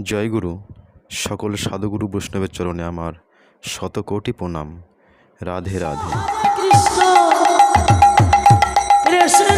জয়গুরু সকল সাধুগুরু বৈষ্ণবের চরণে আমার শতকোটি প্রণাম। রাধে রাধে। কৃষ্ণ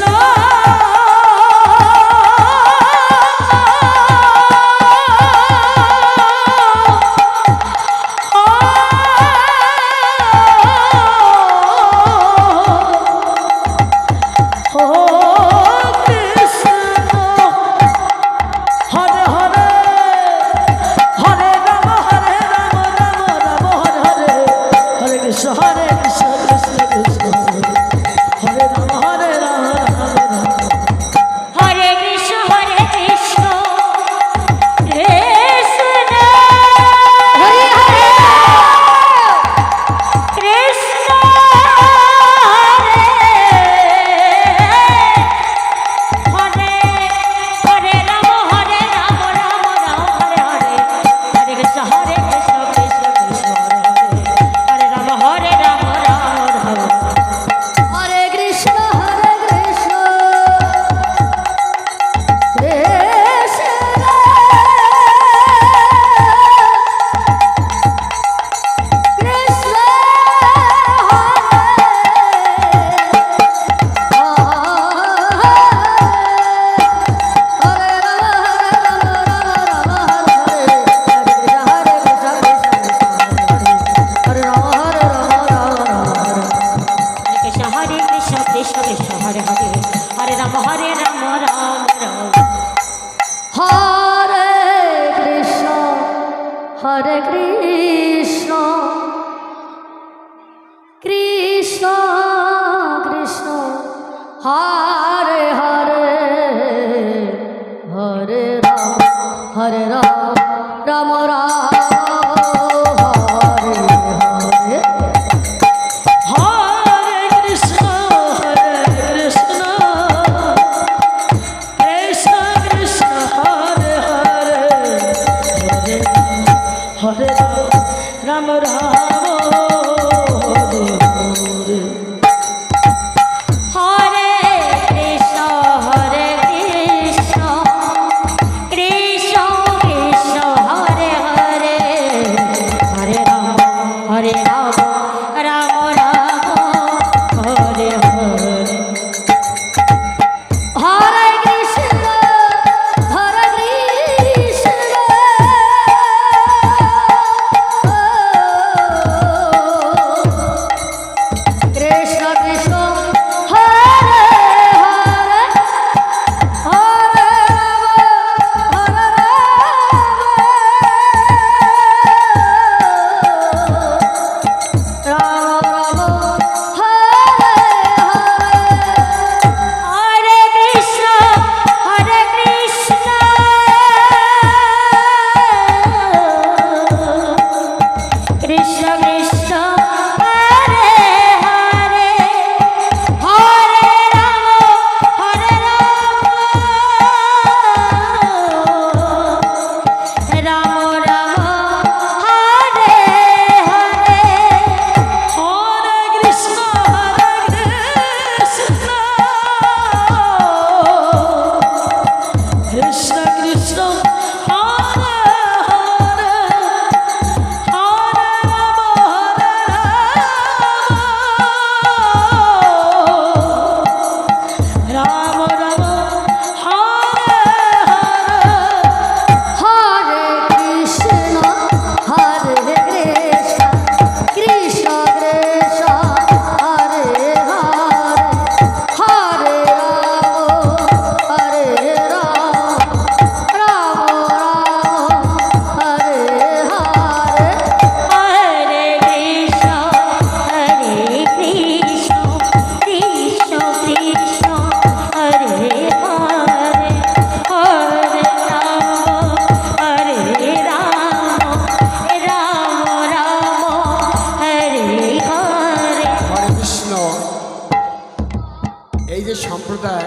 দেয়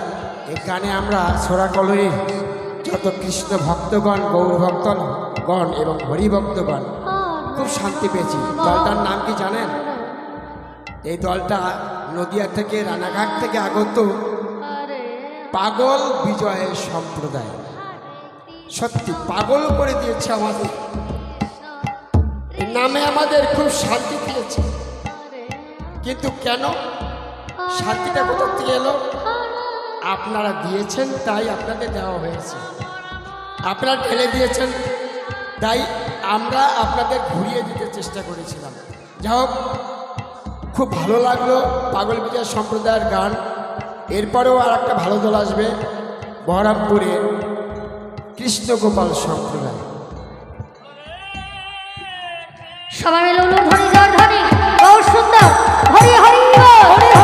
এখানে আমরা সোরাকলরির যত কৃষ্ণ ভক্তগণ গৌরভক্তগণ এবং হরিভক্তগণ, খুব শান্তি পেয়েছি। দলটার নাম কি জানেন? এই দলটা নদিয়া থেকে, রানাঘাট থেকে আগত পাগল বিজয়ের সম্প্রদায়। সত্যি, পাগল করে দিয়েছে আমাদের। নামে আমাদের খুব শান্তি পেয়েছে। কিন্তু কেন? শান্তিটা কোথা থেকে এলো? আপনারা দিয়েছেন, তাই আপনাদের দেওয়া হয়েছে। আপনারা ঢেলে দিয়েছেন, তাই আমরা আপনাদের ঘুরিয়ে দিতে চেষ্টা করেছিলাম। যা হোক, খুব ভালো লাগল পাগল বিজয় সম্প্রদায়ের গান। এরপরেও আর একটা ভালো দল আসবে বহরমপুরের কৃষ্ণগোপাল সম্প্রদায়। সবাই মিলে জয় ধ্বনি গৌর সুন্দর হরি হরি হরি।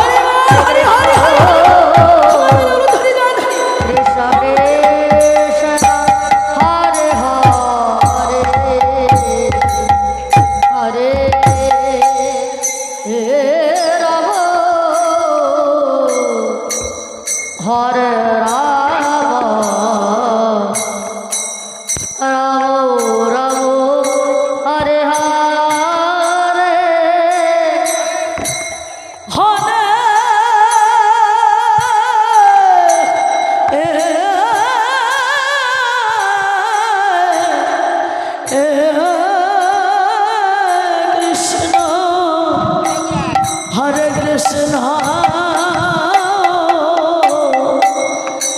হরে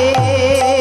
রে